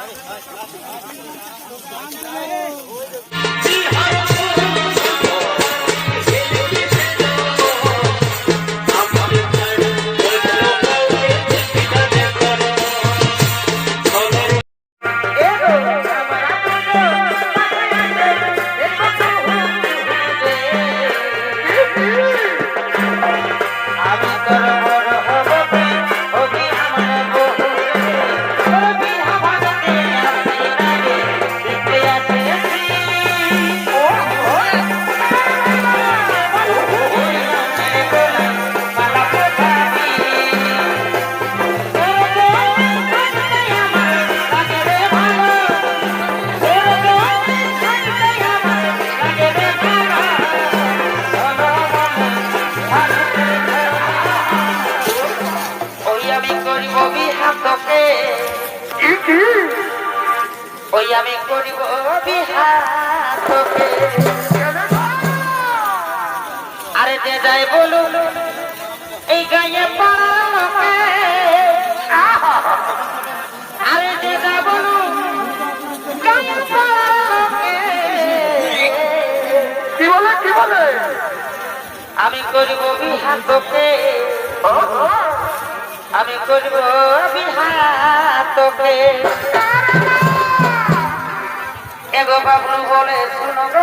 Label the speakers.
Speaker 1: আমি আমি করিব বিহাতকে। ওই আমি করিব বিহাতকে। আরে যে যাই বলুন এই গায়ে পাড়াকে আরে যে যাই বলুন গায়ে পাড়াকে
Speaker 2: কি বলে কি বলে?
Speaker 1: আমি করিব বিহাতকে। আমি করিব বিহাতকে এগো বাবলু বলে শুনো গো